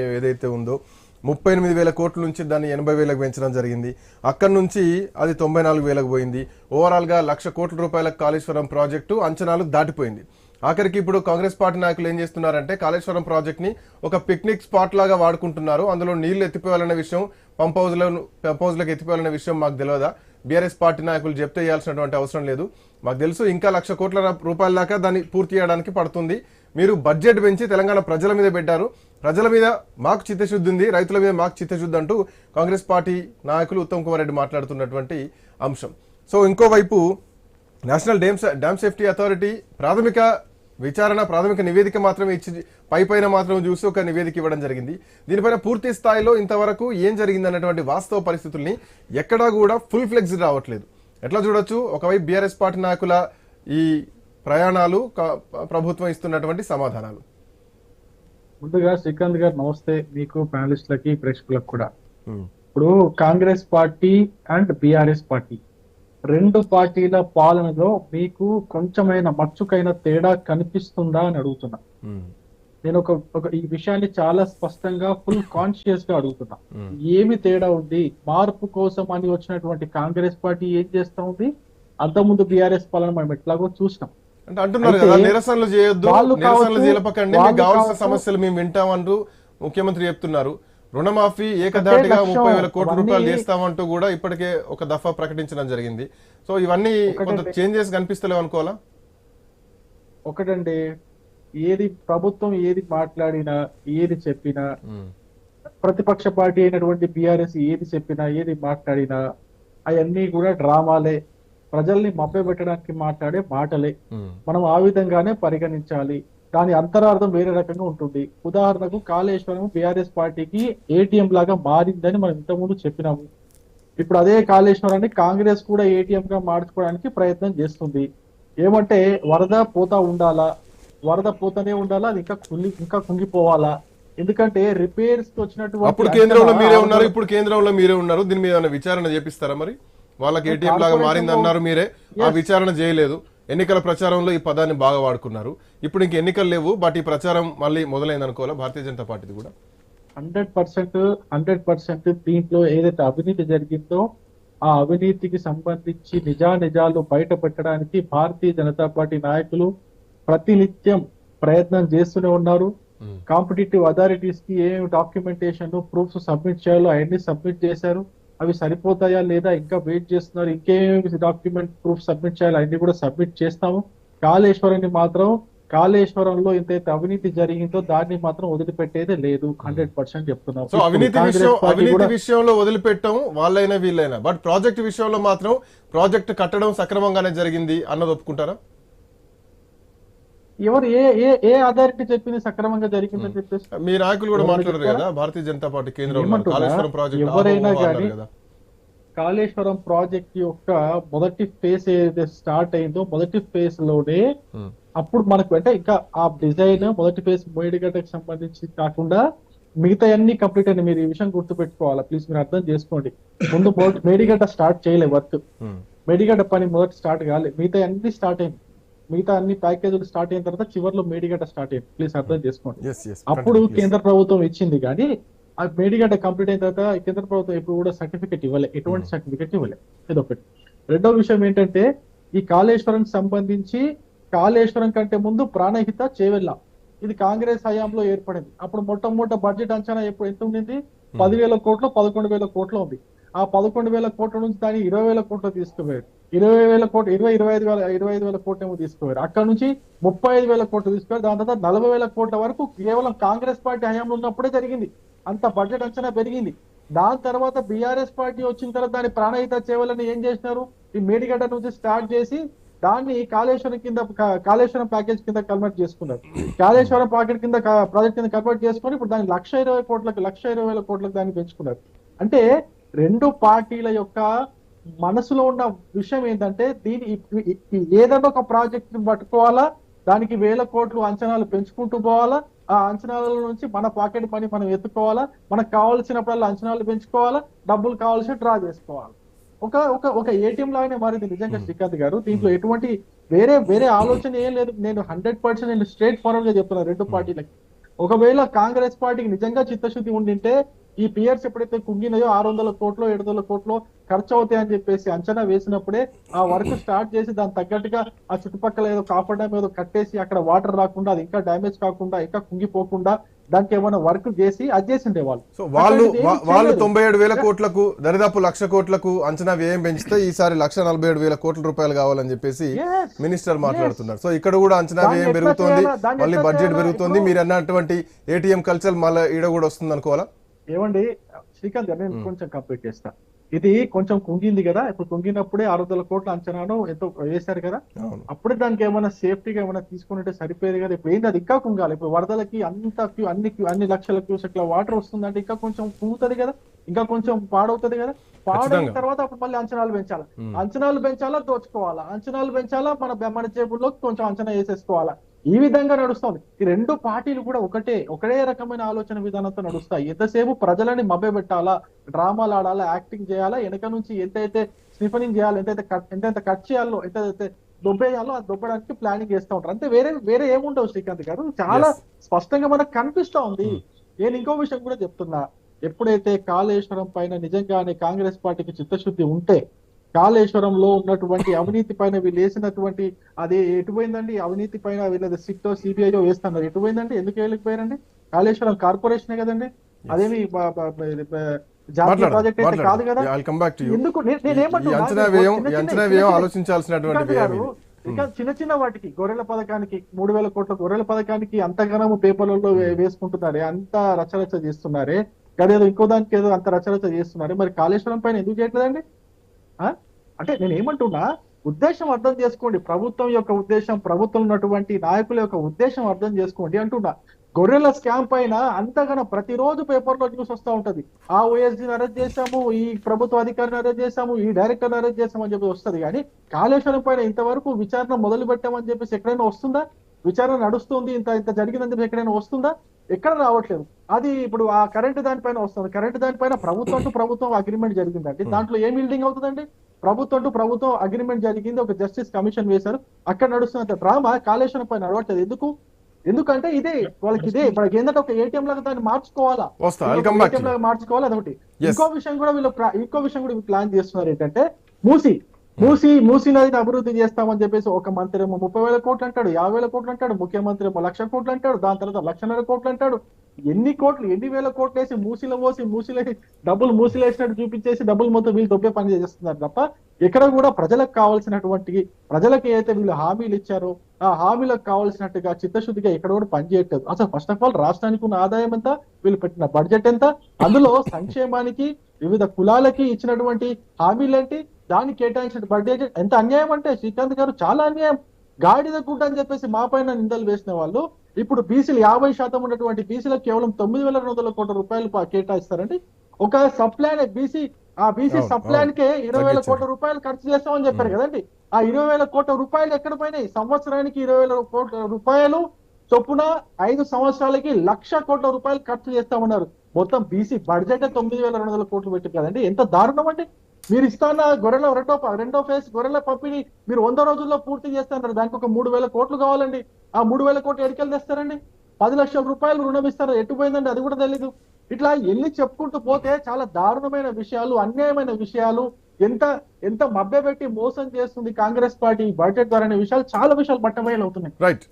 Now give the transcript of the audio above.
ఏదైతే ఉందో ముప్పై ఎనిమిది వేల కోట్ల నుంచి దాన్ని ఎనభై వేలకు పెంచడం జరిగింది. అక్కడి నుంచి అది తొంభై నాలుగు వేలకు పోయింది. ఓవరాల్గా లక్ష కోట్ల రూపాయల కాళేశ్వరం ప్రాజెక్టు అంచనాలు దాటిపోయింది. ఆఖరికి ఇప్పుడు కాంగ్రెస్ పార్టీ నాయకులు ఏం చేస్తున్నారంటే కాళేశ్వరం ప్రాజెక్ట్ని ఒక పిక్నిక్ స్పాట్ లాగా వాడుకుంటున్నారు. అందులో నీళ్ళు ఎత్తిపోవాలనే విషయం పంప్ హౌజ్లను పంప్ హౌజ్లకు ఎత్తిపోవాలనే విషయం మాకు తెలియదా బీఆర్ఎస్ పార్టీ నాయకులు చెప్తే చేయాల్సినటువంటి అవసరం లేదు. మాకు తెలుసు ఇంకా లక్ష కోట్ల రూపాయల దాకా దాన్ని పూర్తి చేయడానికి పడుతుంది. మీరు బడ్జెట్ పెంచి తెలంగాణ ప్రజల మీద పెట్టారు. ప్రజల మీద మాకు చిత్తశుద్ధి ఉంది రైతుల మీద మాకు చిత్తశుద్ధి అంటూ కాంగ్రెస్ పార్టీ నాయకులు ఉత్తమ్ కుమార్ రెడ్డి మాట్లాడుతున్నటువంటి అంశం. సో ఇంకోవైపు national dam dam safety authority ప్రాథమిక విచారణ ప్రాథమిక నివేదిక మాత్రమే ఇచ్చి పై పైన మాత్రం చూసి ఒక నివేదిక ఇవ్వడం జరిగింది. దీనిపైన పూర్తి స్థాయిలో ఇంతవరకు ఏం జరిగింది అన్నటువంటి వాస్తవ పరిస్థితుల్ని ఎక్కడా కూడా ఫుల్ ఫ్లెక్స్ రావట్లేదు. ఎట్లా చూడొచ్చు? ఒకవైపు బీఆర్ఎస్ పార్టీ నాయకుల ఈ ప్రయాణాలు ప్రభుత్వం ఇస్తున్నటువంటి సమాధానాలు. ముందుగా శ్రీకాంత్ గారు నమస్తే మీకు ప్యానలిస్టులకి ప్రేక్షకులకు కూడా. ఇప్పుడు Congress party and BRS party. రెండు పార్టీల పాలనలో మీకు కొంచెమైన మచ్చుకైన తేడా కనిపిస్తుందా అని అడుగుతున్నా. నేను ఒక ఒక ఈ విషయాన్ని చాలా స్పష్టంగా ఫుల్ కాన్షియస్గా అడుగుతున్నా. ఏమి తేడా ఉంది? మార్పు కోసం అని వచ్చినటువంటి కాంగ్రెస్ పార్టీ ఏం చేస్తా ఉంది? అంతకుముందు బీఆర్ఎస్ పాలన మనం ఎట్లాగో చూసినాం. అంటే అంటున్నారు కదా నిరసనలు చేయొద్దు నిరసనలు చేయలపకండి మీకు కావాల్సిన. సమస్యలు మేము వింటామంటూ ముఖ్యమంత్రి చెప్తున్నారు. రుణమాఫీ లక్ష్యం, ముప్పై వేల కోట్ల రూపాయలు చేస్తామంటూ కూడా ఇప్పటికే ఒక దఫా ప్రకటించడం జరిగింది. సో ఇవన్నీ కొంత. చేంజెస్ కనిపిస్తలేవు అనుకోవాలా? ఒకటండి. ఏది ప్రభుత్వం ఏది మాట్లాడినా ఏది చెప్పినా ప్రతిపక్ష పార్టీ అయినటువంటి బీఆర్ఎస్ ఏది చెప్పినా ఏది మాట్లాడినా అవన్నీ కూడా డ్రామాలే. ప్రజల్ని మభ్యపెట్టడానికి మాట్లాడే మాటలే. మనం ఆ విధంగానే పరిగణించాలి. దాని అంతరార్థం వేరే రకంగా ఉంటుంది. ఉదాహరణకు కాళేశ్వరం బీఆర్ఎస్ పార్టీకి ఏటీఎం లాగా మారిందని మనం ఇంతకుముందు చెప్పినాము. ఇప్పుడు అదే కాళేశ్వరాన్ని కాంగ్రెస్ కూడా ఏటీఎం గా మార్చుకోవడానికి ప్రయత్నం చేస్తుంది. ఏమంటే వరద పోతా ఉండాలా? వరద పోతానే ఉండాలా? అది ఇంకా కుంగి ఇంకా కుంగిపోవాలా? ఎందుకంటే రిపేర్స్కి వచ్చినటువంటి అప్పుడు కేంద్రంలో మీరే ఉన్నారు ఇప్పుడు కేంద్రంలో మీరే ఉన్నారు. దీని మీద విచారణ చేపిస్తారా మరి? వాళ్ళకి ఏటీఎం లాగా మారింది అన్నారు మీరే. ఆ విచారణ చేయలేదు. ఎన్నికల ప్రచారంలో ఈ పదాన్ని బాగా వాడుకున్నారు. ఇప్పుడు ఇంక ఎన్నికలు లేవు బట్ ఈ ప్రచారం మళ్ళీ మొదలైంది అనుకోవాలా భారతీయ జనతా పార్టీది కూడా. హండ్రెడ్ పర్సెంట్ హండ్రెడ్ పర్సెంట్ దీంట్లో ఏదైతే అవినీతి జరిగిందో ఆ అవినీతికి సంబంధించి నిజా నిజాలు బయట పెట్టడానికి భారతీయ జనతా పార్టీ నాయకులు ప్రతినిత్యం ప్రయత్నం చేస్తూనే ఉన్నారు. కాంపిటేటివ్ అథారిటీస్కి ఏ డాక్యుమెంటేషన్ ప్రూఫ్స్ సబ్మిట్ చేయాలో అవన్నీ సబ్మిట్ చేశారు. అవి సరిపోతాయా లేదా ఇంకా వెయిట్ చేస్తున్నారు ఇంకేమి డాక్యుమెంట్ ప్రూఫ్ సబ్మిట్ చేయాలో అవన్నీ కూడా సబ్మిట్ చేస్తాము. కాళేశ్వరాన్ని మాత్రం కాళేశ్వరంలో ఎంతైతే అవినీతి జరిగిందో దాన్ని మాత్రం వదిలిపెట్టేదే లేదు హండ్రెడ్ పర్సెంట్ చెప్తున్నాం సో అవినీతి విషయం అవినీతి విషయంలో వదిలిపెట్టడం వాళ్ళైనా వీళ్ళైనా. బట్ ప్రాజెక్ట్ విషయంలో మాత్రం ప్రాజెక్ట్ కట్టడం సక్రమంగానే జరిగింది అన్నది ఒప్పుకుంటారా? ఎవరు ఏ ఏ ఏ అథారిటీ చెప్పింది సక్రమంగా జరిగిందని చెప్పేసి మీ నాయకులు కూడా మాట్లాడారు? కదా? భారతీయ జనతా పార్టీ? కాళేశ్వరం ప్రాజెక్ట్ ఎవరైనా కదా? కాళేశ్వరం ప్రాజెక్ట్ యొక్క మొదటి ఫేజ్ ఏదైతే స్టార్ట్ అయిందో మొదటి ఫేజ్లోనే అప్పుడు మనకు అంటే ఇంకా ఆ డిజైన్ మొదటి ఫేజ్ మేడిగడ్డకి సంబంధించి కాకుండా మిగతా అన్ని కంప్లీట్ అయిన మీరు ఈ విషయం గుర్తు పెట్టుకోవాలా ప్లీజ్ మీరు అర్థం చేసుకోండి. ముందు మేడిగడ్డ స్టార్ట్ చేయలే వర్క్. మేడిగడ్డ పని మొదటి స్టార్ట్ కాలే. మిగతా అన్ని స్టార్ట్ అయింది. మిగతా అన్ని ప్యాకేజీలు స్టార్ట్ అయిన తర్వాత చివరిలో మేడిగడ్డ స్టార్ట్ అయింది ప్లీజ్ అర్థం చేసుకోండి. అప్పుడు. కేంద్ర ప్రభుత్వం ఇచ్చింది కానీ ఆ మేడిగడ్డ కంప్లీట్ అయిన తర్వాత కేంద్ర ప్రభుత్వం ఇప్పుడు కూడా సర్టిఫికెట్ ఇవ్వలే ఎటువంటి సర్టిఫికెట్ ఇవ్వలే. ఇదొకటి. రెండో విషయం ఏంటంటే ఈ కాళేశ్వరం సంబంధించి కాళేశ్వరం కంటే ముందు ప్రాణహిత చేవెళ్ళ. ఇది కాంగ్రెస్ హయాంలో ఏర్పడింది. అప్పుడు మొట్టమొదట బడ్జెట్ అంచనా ఎప్పుడు ఎంత ఉండింది? పదివేల కోట్లు పదకొండు వేల కోట్లు ఉంది. ఆ పదకొండు వేల కోట్ల నుంచి దాన్ని ఇరవై వేల కోట్లు తీసుకుపోయారు. ఇరవై వేల కోట్లు ఇరవై ఇరవై ఐదు వేల ఇరవై ఐదు వేల కోట్లు ఏమో తీసుకోవారు అక్కడ నుంచి ముప్పై ఐదు వేల కోట్లు తీసుకోవాలి దాని తర్వాత నలభై వేల కోట్ల వరకు కేవలం కాంగ్రెస్ పార్టీ హయాంలో ఉన్నప్పుడే జరిగింది. అంత బడ్జెట్ అంచనా పెరిగింది. దాని తర్వాత బీఆర్ఎస్ పార్టీ వచ్చిన తర్వాత దాని ప్రాణహిత చేయాలని ఏం చేసినారు? ఈ మేడిగడ్డ నుంచి స్టార్ట్ చేసి దాన్ని కాళేశ్వరం కింద కాళేశ్వరం ప్యాకేజ్ కింద కన్వర్ట్ చేసుకున్నారు. కాళేశ్వరం ప్యాకెట్ కింద ప్రాజెక్ట్ కింద కన్వర్ట్ చేసుకొని ఇప్పుడు దాన్ని లక్ష ఇరవై కోట్లకు లక్ష ఇరవై వేల కోట్లకు దాన్ని పెంచుకున్నారు. అంటే రెండు పార్టీల యొక్క మనసులో ఉన్న విషయం ఏంటంటే దీని ఏదైనా ఒక ప్రాజెక్ట్ని పట్టుకోవాలా దానికి వేల కోట్లు అంచనాలు పెంచుకుంటూ పోవాలా ఆ అంచనాల నుంచి మన పాకెట్ మనీ మనం ఎత్తుకోవాలా మనకు కావాల్సినప్పుడల్లా అంచనాలు పెంచుకోవాలా డబ్బులు కావాల్సిన డ్రా చేసుకోవాలి. ఒక ఒక ఒక ఏటీఎం లాగానే మారింది నిజంగా శ్రీకాంత్ గారు. దీంట్లో ఎటువంటి వేరే వేరే ఆలోచన ఏం లేదు. నేను హండ్రెడ్ పర్సెంట్ నేను స్ట్రేట్ ఫార్వర్డ్గా చెప్తున్నాను రెండు పార్టీలకి. ఒకవేళ కాంగ్రెస్ పార్టీకి నిజంగా చిత్తశుద్ధి ఉండింటే ఈ పియర్స్ ఎప్పుడైతే కుంగినాయో ఆరు వందల కోట్లు ఏడు వందల కోట్లు ఖర్చు అవుతాయని చెప్పేసి అంచనా వేసినప్పుడే ఆ వర్క్ స్టార్ట్ చేసి దాని తగ్గట్టుగా ఆ చుట్టుపక్కల ఏదో కాపర్ డ్యామ్ ఏదో కట్టేసి అక్కడ వాటర్ రాకుండా అది ఇంకా డ్యామేజ్ కాకుండా ఇంకా కుంగిపోకుండా దానికి ఏమైనా వర్క్ చేసి అది చేసి ఉండేవాళ్ళు సో వాళ్ళు వాళ్ళు. తొంభై ఏడు వేల కోట్లకు దరిదాపు లక్ష కోట్లకు అంచనా వ్యయం పెంచితే ఈసారి లక్ష నలభై ఏడు వేల కోట్ల రూపాయలు కావాలని చెప్పేసి. మినిస్టర్ మాట్లాడుతున్నారు. సో ఇక్కడ కూడా అంచనా వ్యయం పెరుగుతోంది మళ్ళీ బడ్జెట్? పెరుగుతోంది. మీరు అన్నటువంటి ఏటీఎం కల్చర్ మళ్ళీ ఈడ కూడా వస్తుంది అనుకోవాలా ఏమండి? శ్రీకాంత్ గారు నేను కొంచెం కంప్లీట్ చేస్తా. ఇది కొంచెం కుంగింది కదా? ఇప్పుడు కుంగినప్పుడే ఆరు వందల కోట్ల అంచనాను ఎంతో వేశారు కదా? అప్పుడే దానికి ఏమైనా సేఫ్టీగా ఏమైనా తీసుకుంటే సరిపోయేది కదా? ఇప్పుడు ఏంటి అది? ఇంకా కుంగాలి. ఇప్పుడు వరదలకి అంత క్యూ- అన్ని అన్ని లక్షల క్యూసెక్ల వాటర్ వస్తుందంటే ఇంకా కొంచెం కుంగుతుంది కదా? ఇంకా కొంచెం పాడవుతుంది కదా? పాడైన. తర్వాత అప్పుడు మళ్ళీ అంచనాలు పెంచాలా? అంచనాలు పెంచాలా? దోచుకోవాలా? అంచనాలు పెంచాలా? మన మన జేబుల్లో కొంచెం అంచనా వేసేసుకోవాలా? ఈ విధంగా నడుస్తుంది. ఈ రెండు పార్టీలు కూడా ఒకటే ఒకటే రకమైన ఆలోచన విధానంతో నడుస్తాయి. ఎంతసేపు ప్రజలని మభ్యపెట్టాలా డ్రామాలు ఆడాలా యాక్టింగ్ చేయాలా వెనక నుంచి ఎంతైతే స్నిఫనింగ్ చేయాలో ఎంతైతే కట్ ఎంతైతే కట్ చేయాలో ఎంతైతే దొబ్బేయాలో అది దొబ్బడానికి ప్లానింగ్ చేస్తూ ఉంటారు. అంతే వేరే వేరే ఏముండవు శ్రీకాంత్ గారు. చాలా. స్పష్టంగా మనకు కనిపిస్తా ఉంది. నేను ఇంకో విషయం కూడా చెప్తున్నా. ఎప్పుడైతే కాళేశ్వరం పైన నిజంగానే కాంగ్రెస్ పార్టీకి చిత్తశుద్ధి ఉంటే కాళేశ్వరంలో ఉన్నటువంటి అవినీతి పైన వీళ్ళు వేసినటువంటి అది ఎటుపోయిందండి? అవినీతి పైన వీళ్ళది సిట్టో సిబిఐలో వేస్తున్నారు. ఎటుపోయిందండి? ఎందుకు వెళ్ళిపోయారండి కాళేశ్వరం కార్పొరేషనే కదండి. అదేమి ప్రాజెక్ట్ అయితే కాదు కదా? ఎందుకు? నేనేమంటున్నా? నేను వ్యయం చిన్న చిన్న- ఆలోచించాల్సినటువంటి ఇంకా వాటికి గొర్రెల పథకానికి మూడు వేల కోట్ల గొర్రెల పథకానికి అంతగానము పేపర్లలో వే- వేసుకుంటున్నారే అంత రచరచ చేస్తున్నారే. అదేదో ఇంకో దానికి ఏదో అంత రచరచ చేస్తున్నారే. మరి కాళేశ్వరం పైన ఎందుకు చేయట్లేదండి? అంటే నేను ఏమంటున్నా ఉద్దేశం అర్థం చేసుకోండి. ప్రభుత్వం యొక్క ఉద్దేశం ప్రభుత్వం ఉన్నటువంటి నాయకుల యొక్క ఉద్దేశం అర్థం చేసుకోండి అంటున్నా. గొర్రెల స్కామ్ పైన అంతగానో ప్రతిరోజు పేపర్లో న్యూస్ వస్తా ఉంటది. ఆ ఓఎస్డీని అరెస్ట్ చేశాము ఈ ప్రభుత్వ అధికారిని అరెస్ట్ చేశాము ఈ డైరెక్టర్ అరెస్ట్ చేశామని చెప్పి వస్తది. కానీ కాళేశ్వరం పైన ఇంతవరకు విచారణ మొదలు పెట్టామని చెప్పేసి ఎక్కడైనా వస్తుందా? విచారణ నడుస్తుంది ఇంత ఇంత జరిగిందని చెప్పి ఎక్కడైనా వస్తుందా? ఎక్కడ రావట్లేదు. అది ఇప్పుడు ఆ కరెంట్ దానిపైన వస్తుంది. కరెంట్ దానిపైన ప్రభుత్వం టు ప్రభుత్వం అగ్రిమెంట్ జరిగిందండి. దాంట్లో ఏం బిల్డింగ్ అవుతుందండి? ప్రభుత్వం ప్రభుత్వం అగ్రిమెంట్ జరిగింది. ఒక జస్టిస్ కమిషన్ వేశారు. అక్కడ నడుస్తున్న డ్రామా కాళేశ్వరం పైన నడవట్లేదు. ఎందుకు? ఎందుకంటే ఇదే వాళ్ళకి ఇదే వాళ్ళకి ఏంటంటే ఒక ఏటీఎం లాగా దాన్ని మార్చుకోవాలా? ATM లాగా మార్చుకోవాలి? అదొకటి. ఇంకో విషయం కూడా వీళ్ళు ఇంకో విషయం కూడా ప్లాన్ చేస్తున్నారు ఏంటంటే మూసి. మూసి మూసి నదిని అభివృద్ధి చేస్తామని చెప్పేసి ఒక మంత్రి ఏమో ముప్పై వేల కోట్లు అంటాడు యాభై వేల కోట్లు అంటాడు ముఖ్యమంత్రి ఏమో లక్ష కోట్లు అంటాడు దాని తర్వాత లక్షన్నర కోట్లు అంటాడు. ఎన్ని కోట్లు ఎన్ని వేల కోట్లు వేసి మూసిలో పోసి మూసిలో డబ్బులు మూసిలేసినట్టు చూపించేసి డబ్బులు మొత్తం వీళ్ళు దొబ్బే పని చేస్తున్నారు తప్ప ఇక్కడ కూడా ప్రజలకు కావాల్సినటువంటి ప్రజలకు ఏదైతే వీళ్ళు హామీలు ఇచ్చారో ఆ హామీలకు కావాల్సినట్టుగా చిత్తశుద్ధిగా ఎక్కడ కూడా పనిచేయట్లేదు అసలు ఫస్ట్ ఆఫ్ ఆల్ రాష్ట్రానికి ఉన్న ఆదాయం ఎంత? వీళ్ళు పెట్టిన బడ్జెట్ ఎంత? అందులో సంక్షేమానికి వివిధ కులాలకి ఇచ్చినటువంటి హామీలేంటి దానికి కేటాయించిన బడ్జెట్ ఎంత అన్యాయం అంటే శ్రీకాంత్ గారు చాలా అన్యాయం. గాడిద గుడ్డ అని చెప్పేసి మా పైన నిందలు వేసిన వాళ్ళు ఇప్పుడు బీసీలు యాభై శాతం ఉన్నటువంటి బీసీలకు కేవలం తొమ్మిది వేల రెండు వందల కోట్ల రూపాయలు కేటాయిస్తారంటే కేటాయిస్తారండి. ఒక సప్లాన్ బీసీ ఆ బీసీ అవును, సప్లాన్ కే ఇరవై వేల. కోట్ల రూపాయలు ఖర్చు చేస్తామని చెప్పారు కదండి. ఆ ఇరవై వేల కోట్ల రూపాయలు ఎక్కడ పోయినాయి? సంవత్సరానికి ఇరవై వేల కోట్ల రూపాయలు చొప్పున ఐదు సంవత్సరాలకి లక్ష కోట్ల రూపాయలు ఖర్చు చేస్తామన్నారు. మొత్తం బీసీ బడ్జెట్ తొమ్మిది వేల రెండు వందల కోట్లు పెట్టి కదండి. ఎంత దారుణం అండి. మీరు ఇస్తాన్న గొర్రెల రెండో రెండో ఫేజ్ గొర్రెల పంపిణీ మీరు వంద రోజుల్లో పూర్తి చేస్తున్నారు. దానికి ఒక మూడు వేల కోట్లు కావాలండి. ఆ మూడు వేల కోట్లు ఎడికెళ్ళి తెస్తారండి? పది లక్షల రూపాయలు రుణం ఇస్తారు? ఎటు పోయిందండి? అది కూడా తెలీదు. ఇట్లా ఎన్ని చెప్పుకుంటూ పోతే చాలా దారుణమైన విషయాలు అన్యాయమైన విషయాలు ఎంత ఎంత మభ్యపెట్టి మోసం చేస్తుంది కాంగ్రెస్ పార్టీ బడ్జెట్ ద్వారా అనే విషయాలు చాలా విషయాలు బట్టబయలు అవుతున్నాయి రైట్